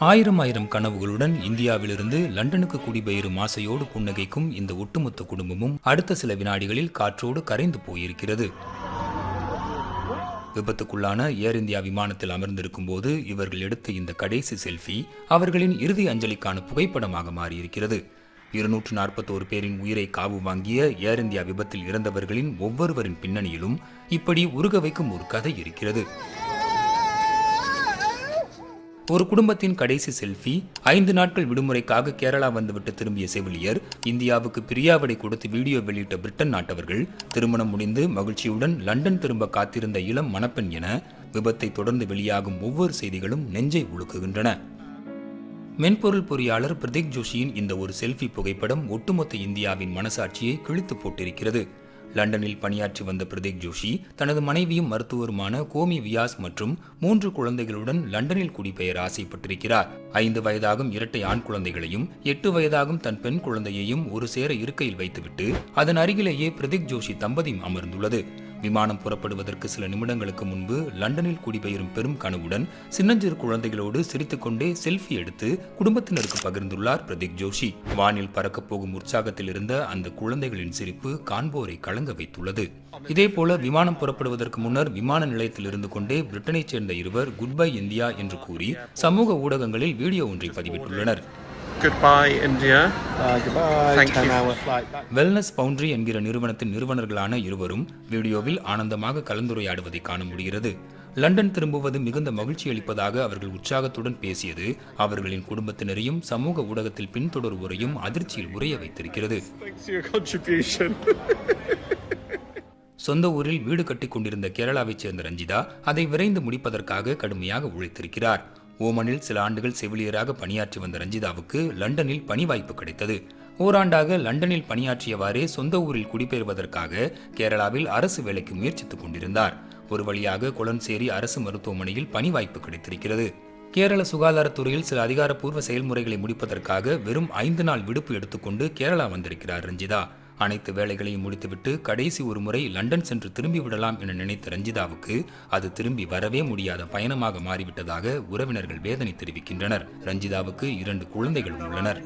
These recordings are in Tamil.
ஆயிரம் ஆயிரம் கனவுகளுடன் இந்தியாவிலிருந்து லண்டனுக்கு குடிபெயரும் ஆசையோடு புன்னகைக்கும் இந்த ஒட்டுமொத்த குடும்பமும் அடுத்த சில வினாடிகளில் காற்றோடு கரைந்து போயிருக்கிறது. விபத்துக்குள்ளான ஏர் இந்தியா விமானத்தில் அமர்ந்திருக்கும் போது இவர்கள் எடுத்த இந்த கடைசி செல்ஃபி அவர்களின் இறுதி அஞ்சலிக்கான புகைப்படமாக மாறியிருக்கிறது. இருநூற்று நாற்பத்தோரு பேரின் உயிரை காவு வாங்கிய ஏர் இந்தியா விபத்தில் இறந்தவர்களின் ஒவ்வொருவரின் பின்னணியிலும் இப்படி உருக வைக்கும் ஒரு கதை இருக்கிறது. ஒரு குடும்பத்தின் கடைசி செல்ஃபி ஐந்து நாட்கள் விடுமுறைக்காக கேரளா வந்துவிட்டு திரும்பிய செவிலியர் இந்தியாவுக்கு பிரியாவிடை கொடுத்து வீடியோ வெளியிட்ட பிரிட்டன் நாட்டவர்கள் திருமணம் முடிந்து மகிழ்ச்சியுடன் லண்டன் திரும்ப காத்திருந்த இளம் மணப்பெண் என விபத்தை தொடர்ந்து வெளியாகும் ஒவ்வொரு செய்திகளும் நெஞ்சை உழுக்குகின்றன மென்பொருள் பொறியாளர் பிரதீக் ஜோஷியின் இந்த ஒரு செல்ஃபி புகைப்படம் ஒட்டுமொத்த இந்தியாவின் மனசாட்சியை கிழித்து போட்டிருக்கிறது. லண்டனில் பணியாற்றி வந்த பிரதீக் ஜோஷி தனது மனைவியும் மருத்துவருமான கோமி வியாஸ் மற்றும் மூன்று குழந்தைகளுடன் லண்டனில் குடிபெயர ஆசைப்பட்டிருக்கிறார். ஐந்து வயதாகும் இரட்டை ஆண் குழந்தைகளையும் எட்டு வயதாகும் தன் பெண் குழந்தையையும் ஒரு சேர இருக்கையில் வைத்துவிட்டு அதன் அருகிலேயே பிரதீக் ஜோஷி தம்பதியும் அமர்ந்துள்ளது. விமானம் புறப்படுவதற்கு சில நிமிடங்களுக்கு முன்பு லண்டனில் குடிபெயரும் பெரும் கனவுடன் சின்னஞ்சிறு குழந்தைகளோடு சிரித்துக்கொண்டே செல்ஃபி எடுத்து குடும்பத்தினருக்கு பகிர்ந்துள்ளார் பிரதீக் ஜோஷி. வானில் பறக்கப் போகும் உற்சாகத்தில் இருந்த அந்த குழந்தைகளின் சிரிப்பு காண்போரை கலங்க வைத்துள்ளது. இதேபோல விமானம் புறப்படுவதற்கு முன்னர் விமான நிலையத்தில் இருந்து கொண்டே பிரிட்டனைச் சேர்ந்த இருவர் குட் பை இந்தியா என்று கூறி சமூக ஊடகங்களில் வீடியோ ஒன்றை பதிவிட்டுள்ளனர். Goodbye, India. Uh, goodbye. Thank 10 you. hour flight back. Wellness foundry என்கிற நிறுவனத்தின் நிறுவனர்களான இருவரும் வீடியோவில் ஆனந்தமாக கலந்துரையாடுவதை காண முடிகிறது லண்டன் திரும்புவது மிகுந்த மகிழ்ச்சி அளிப்பதாக அவர்கள் உற்சாகத்துடன் பேசியது அவர்களின் குடும்பத்தினரையும் சமூக ஊடகத்தில் பின்தொடர்வோரையும் அதிர்ச்சியில் உறைய வைத்திருக்கிறது Thanks for your contribution. சொந்த ஊரில் வீடு கட்டிக் கொண்டிருந்த கேரளாவைச் சேர்ந்த ரஞ்சிதா அதை விரைந்து முடிப்பதற்காக கடுமையாக உழைத்திருக்கிறார் ஓமனில் சில ஆண்டுகள் செவிலியராக பணியாற்றி வந்த ரஞ்சிதாவுக்கு லண்டனில் பணி வாய்ப்பு கிடைத்தது. ஓராண்டாக லண்டனில் பணியாற்றியவாறே சொந்த ஊரில் குடிபெயர்வதற்காக கேரளாவில் அரசு வேலைக்கு முயற்சித்துக் கொண்டிருந்தார். ஒரு வழியாக கொலன்சேரி அரசு மருத்துவமனையில் பணி வாய்ப்பு கிடைத்திருக்கிறது. கேரள சுகாதாரத்துறையில் சில அதிகாரப்பூர்வ செயல்முறைகளை முடிப்பதற்காக வெறும் ஐந்து நாள் விடுப்பு எடுத்துக்கொண்டு கேரளா வந்திருக்கிறார் ரஞ்சிதா. அனைத்து வேலைகளையும் முடித்துவிட்டு கடைசி ஒரு முறை லண்டன் சென்று திரும்பி விடலாம் என நினைத்த ரஞ்சிதாவுக்கு அது திரும்பி வரவே முடியாத பயணமாக மாறிவிட்டதாக உறவினர்கள் வேதனை தெரிவிக்கின்றனர். ரஞ்சிதாவுக்கு இரண்டு குழந்தைகளும் உள்ளனர்.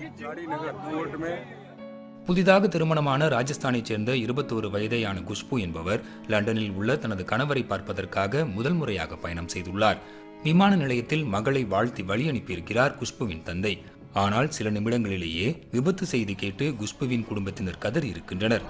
புதிதாக திருமணமான ராஜஸ்தானைச் சேர்ந்த இருபத்தோரு வயதேயான குஷ்பு என்பவர் லண்டனில் உள்ள தனது கணவரை பார்ப்பதற்காக முதல் முறையாக பயணம் செய்துள்ளார். விமான நிலையத்தில் மகளை வாழ்த்தி வழி அனுப்பியிருக்கிறார் குஷ்புவின் தந்தை. ஆனால் சில நிமிடங்களிலேயே விபத்து செய்தி கேட்டு குஷ்புவின் குடும்பத்தினர் கதறி இருக்கின்றனர்.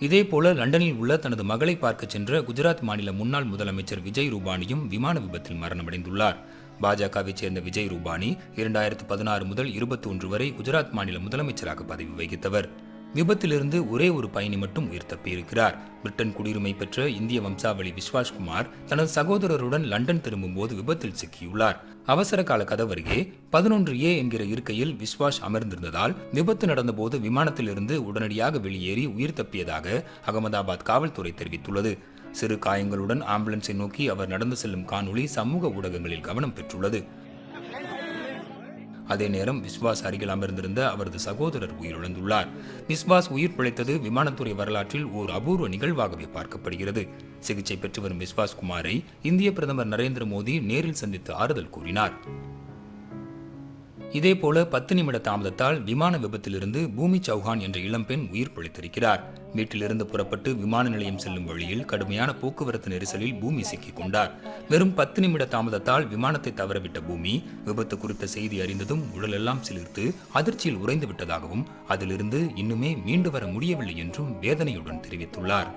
இதேபோல லண்டனில் உள்ள தனது மகளை பார்க்க சென்ற குஜராத் மாநில முன்னாள் முதலமைச்சர் விஜய் ரூபானியும் விமான விபத்தில் மரணமடைந்துள்ளார். பாஜகவைச் சேர்ந்த விஜய் ரூபானி இரண்டாயிரத்து பதினாறு முதல் இருபத்தி ஒன்று வரை குஜராத் மாநில முதலமைச்சராக பதவி வகித்தவர். விபத்திலிருந்து ஒரே ஒரு பயணி மட்டும் உயிர் தப்பியிருக்கிறார். பிரிட்டன் குடியுரிமை பெற்ற இந்திய வம்சாவளி விஸ்வாஸ்குமார் தனது சகோதரருடன் லண்டன் திரும்பும்போது விபத்தில் சிக்கியுள்ளார். அவசர கால கதவருகே பதினொன்று ஏ என்கிற இருக்கையில் விஸ்வாஸ் அமர்ந்திருந்ததால் விபத்து நடந்தபோது விமானத்திலிருந்து உடனடியாக வெளியேறி உயிர் தப்பியதாக அகமதாபாத் காவல்துறை தெரிவித்துள்ளது. சிறு காயங்களுடன் ஆம்புலன்ஸை நோக்கி அவர் நடந்து செல்லும் காணொளி சமூக ஊடகங்களில் கவனம் பெற்றுள்ளது. அதே நேரம் விஸ்வாஸ் அருகில் அமர்ந்திருந்த அவரது சகோதரர் உயிரிழந்துள்ளார். விஸ்வாஸ் உயிர் பிழைத்தது விமானத்துறை வரலாற்றில் ஓர் அபூர்வ நிகழ்வாகவே பார்க்கப்படுகிறது. சிகிச்சை பெற்று வரும் விஸ்வாஸ் குமாரை இந்திய பிரதமர் நரேந்திர மோடி நேரில் சந்தித்து ஆறுதல் கூறினார். இதேபோல பத்து நிமிட தாமதத்தால் விமான விபத்திலிருந்து பூமி சௌஹான் என்ற இளம்பெண் உயிர் பிழைத்திருக்கிறார். வீட்டிலிருந்து புறப்பட்டு விமான நிலையம் செல்லும் வழியில் கடுமையான போக்குவரத்து நெரிசலில் பூமி சிக்கிக் கொண்டார். வெறும் பத்து நிமிட தாமதத்தால் விமானத்தை தவறவிட்ட பூமி விபத்து குறித்த செய்தி அறிந்ததும் உடலெல்லாம் சிலிர்த்து அதிர்ச்சியில் உறைந்து விட்டதாகவும் அதிலிருந்து இன்னுமே மீண்டு வர முடியவில்லை என்றும் வேதனையுடன் தெரிவித்துள்ளார்.